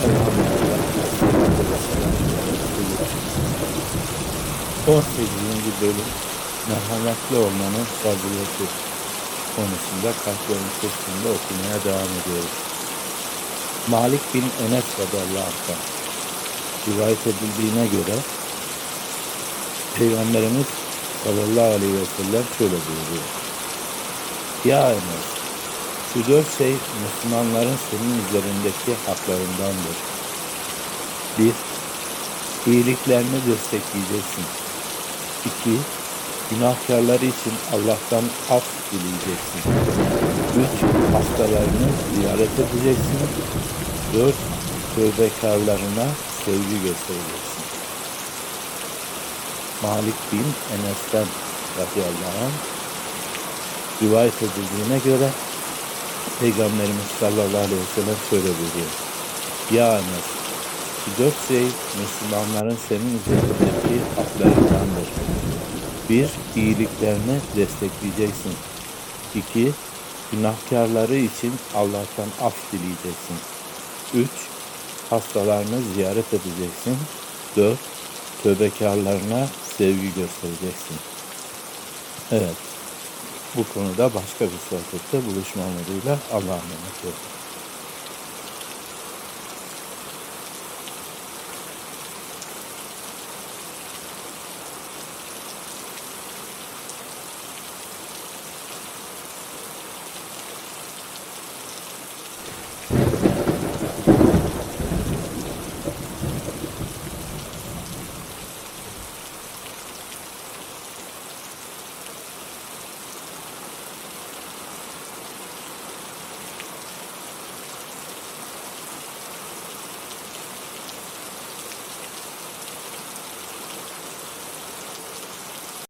18. bölüm merhametli olmanın fazileti konusunda kalplerin sesinde okumaya devam ediyoruz. Malik bin Enes radıyallahu rivayet edildiğine göre Peygamberimiz sallallahu aleyhi ve sellem şöyle buyuruyor. Ya Enes, şu dört şey Müslümanların senin üzerindeki haklarındandır. Bir, iyiliklerini destekleyeceksin. İki, günahkarları için Allah'tan af dileyeceksin. Üç, hastalarını ziyaret edeceksin. Dört, tövbekarlarına sevgi göstereceksin. Malik bin Enes'ten radıyallahu anh rivayet edildiğine göre Peygamberimiz sallallahu aleyhi ve sellem şöyle buyuruyor. Ya şu dört şey Müslümanların senin üzerindeki haklarındandır. Bir, iyiliklerini destekleyeceksin. İki, günahkarları için Allah'tan af dileyeceksin. Üç, hastalarını ziyaret edeceksin. Dört, tövbekarlarına sevgi göstereceksin. Evet, bu konuda başka bir sohbette buluşma umuduyla Allah'a emanet olun.